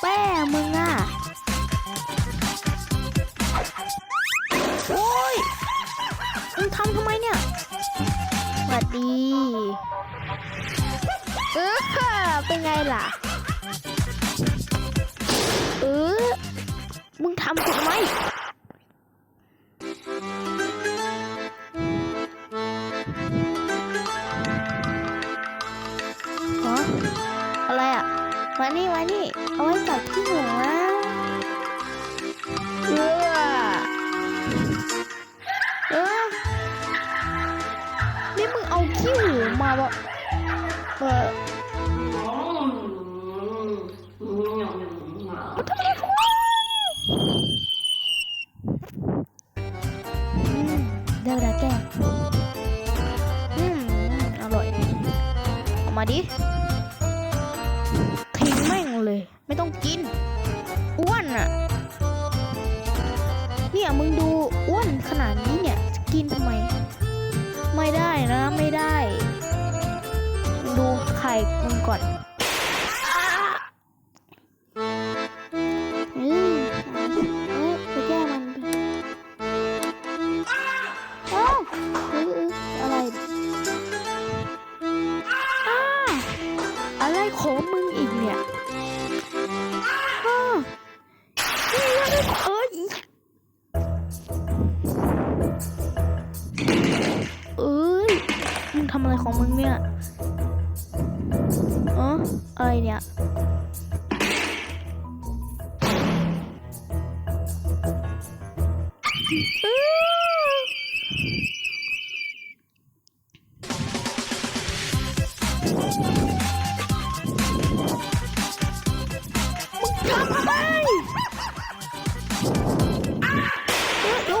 แป้มึงอะ โอ้ย มึงทำทำไมเนี่ยสวัสดี เออเป็นไงล่ะ เออมึงทำถูกไหม มานี่มานี่เอาไว้ตัดที่หัวเอ ไม่ได้ ดูไข่มึงก่อน ของมึงเนี่ยเอออะไรเนี่ยอื้อทำทำไมโอ้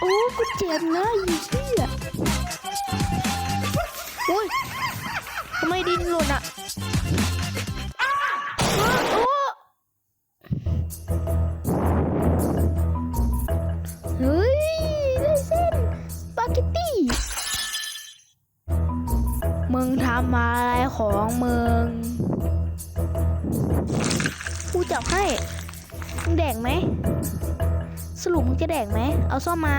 โอ้กูเจ็บนะอีเหี้ย หล่นอะโอ้เฮ้ยได้เส้นสปาเกตตี้ มึงทำอะไรของมึงกูจับให้ มึงแดกไหม สรุปมึงจะแดกไหม เอาซ่อมมา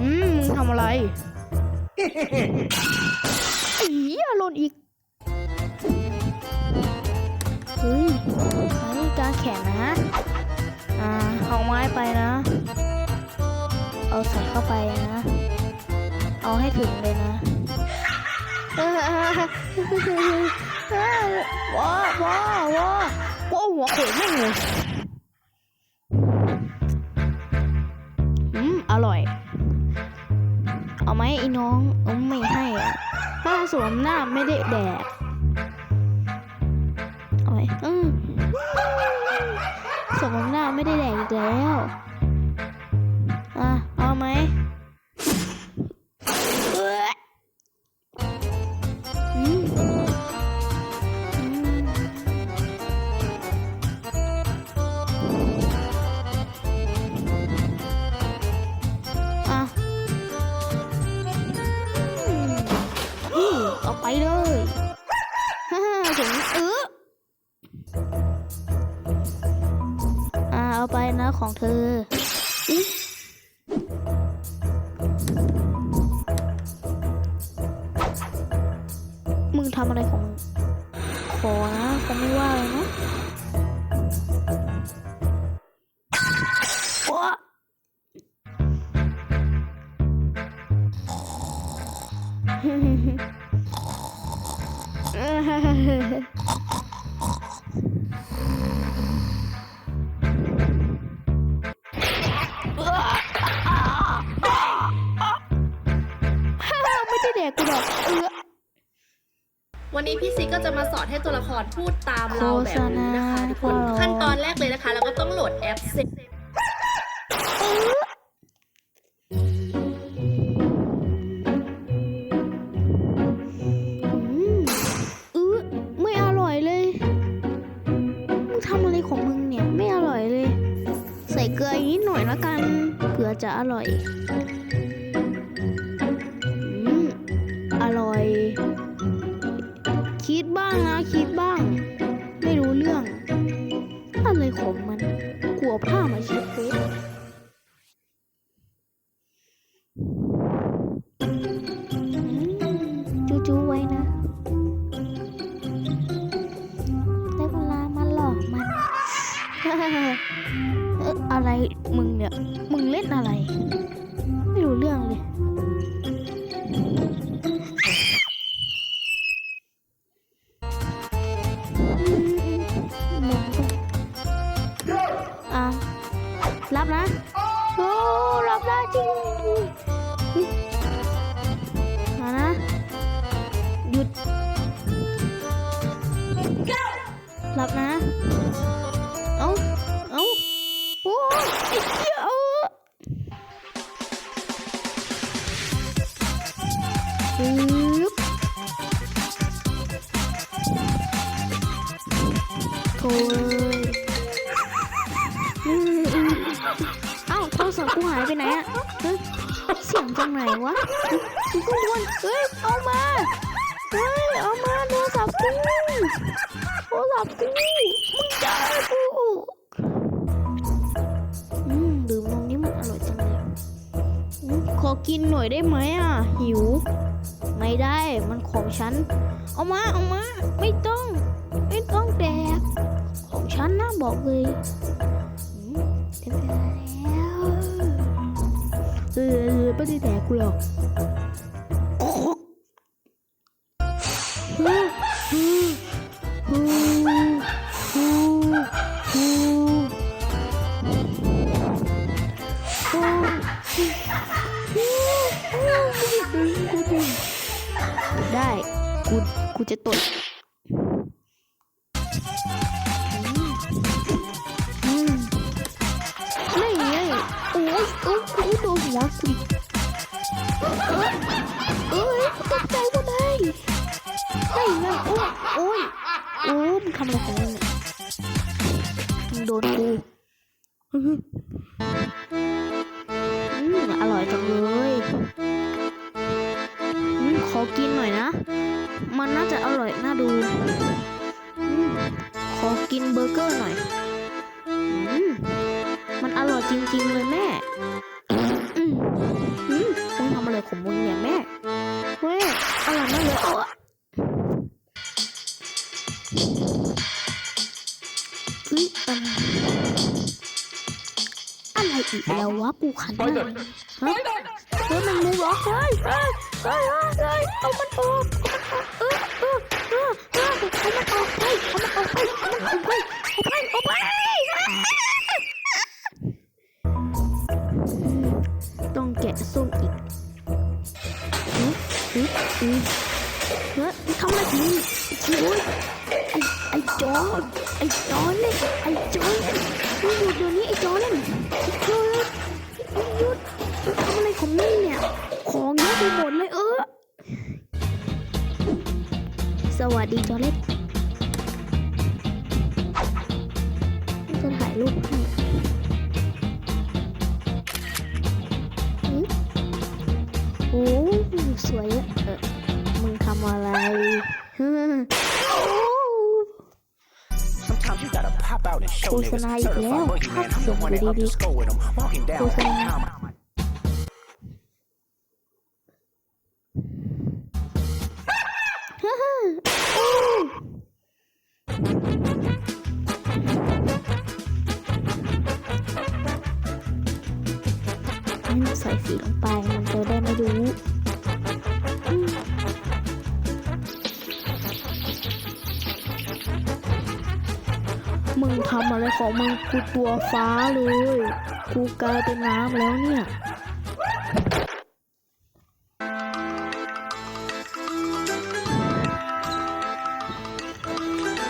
อืม มึงทำอะไรไอ้เหี้ ยหล่นอีก เฮ้ยอันนี้การแข่งนะ อ่า เอาไม้ไปนะ เอาใส่เข้าไปนะ เอาให้ถึงเลยนะว้าว้าว้าว้าหัวโขกแม่งเลยอืม อร่อย เอาไหมไอ้น้อง อืมไม่ให้อะ ถ้าสวมหน้าไม่ได้แดกเอาไหมอืมสวมหน้าไม่ได้แดกอีกแล้ว ไปนะของเธอมึงทำอะไรของมึงขอนะคงไม่ว่าเลยนะว้า เออวันนี้พี่ซีก็จะมาสอนให้ตัวละครพูดตามเราแบบนี้นะคะทุกคนโฆษณาขั้นตอนแรกเลยนะคะ เราก็ต้องโหลดแอปเซ อะไรมึงเนี่ย มึงเล่นอะไร ไม่รู้เรื่องเลย เอ้าโทรศัพท์กูหายไปไหนอะเฮ้ยเสียงจากไหนวะกูก็วนเฮ้ยเอามาเฮ้ยเอามาโทรศัพท์กูโทรศัพท์กูมึงจะเอากูอืมดื่มนมนี้มันอร่อยจังเลยขอกินหน่อยได้ไหมอะ หิว ไม่ได้มันของฉัน เอามาเอามา ไม่ต้อง ไม่ต้องแดกของฉันนะบอกเลย อืมเต็มไปแล้วเออไม่ได้แดกกูหรอกได้ กู กูจะตด ไม่ไงโอ้ยโอ้ยโอ้ยมึงทำอะไรของมึงเนี่ยมึงโดนกูอืมอร่อยจังเลยอืมขอกินหน่อยนะ มันน่าจะอร่อยน่าดูอืมขอกินเบอร์เกอร์หน่อยอืมมันอร่อยจริงๆเลยแม่ ววะกูขันหน้าฮะเฮ้ยมันมูเหรอเฮ้ยเฮ้ยเฮ้ยเฮ้ยเอามันออก สวัสดีจอเล็กจะถ่ายรูปให้อืมโอ้สวยอะเออมึงทำอะไรโอ้ Sometimes you gotta pop out and show โฆษ niggas ณาอีกแล้ว certified boogeyman. ภาพ I'm เสีย the ง one อยู่ that up ดี the score with 'em. Walking ๆ down โฆษ every ณา time. ฮ่า ใส่สีลงไปมันจะได้ไม่รู้มึงทำอะไรของมึงกูตัวฟ้าเลยกูกลายเป็นน้ำแล้วเนี่ย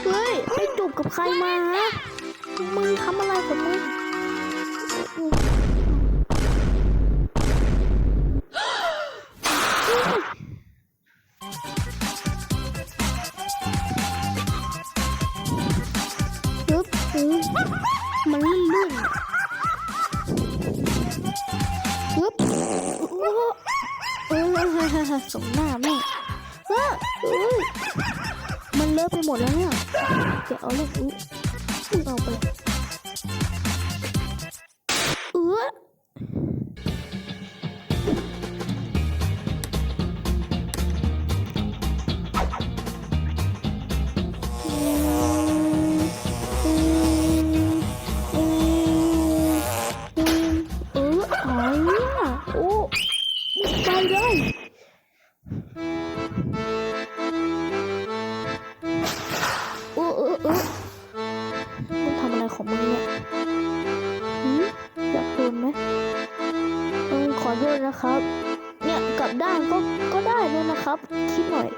เฮ้ยไปจูบกับใครมา มึงทำอะไรกับมึง สมหน้าแม่เออมันเลอะไปหมดแล้วเนี่ยเดี๋ยวเอาเลยอุ้ยเอาไป เนี่ยกลับด้านก็ก็ได้เลยนะครับ คิดหน่อย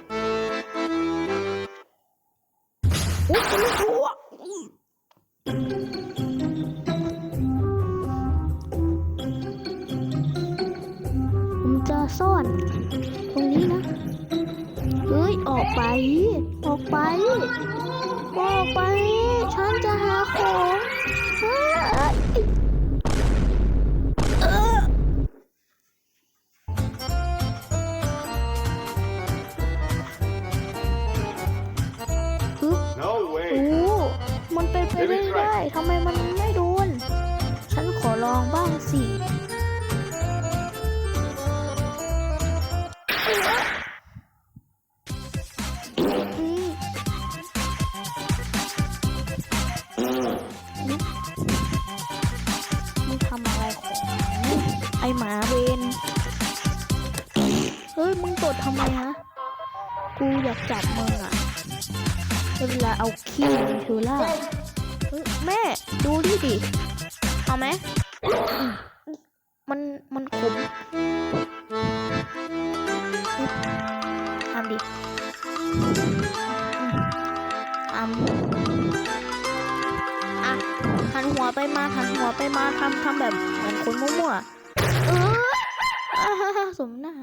โอ้ยไม่กลัวผมจะซ่อน ตรงนี้นะเฮ้ย ออกไป ออกไป ออกไป ไรของไอหมาเวนเฮ้ย มึงตดทำไมฮะ กูอยากจับมึงอะเวลาเอาขี้มึงเธอล่าเฮ้ยแม่ ดูดิดิ เอาไหมมมัน มันขม หัวไปมาหันหัวไปมาทำทำแบบเหมือนคนมั่วๆเออสมหน้า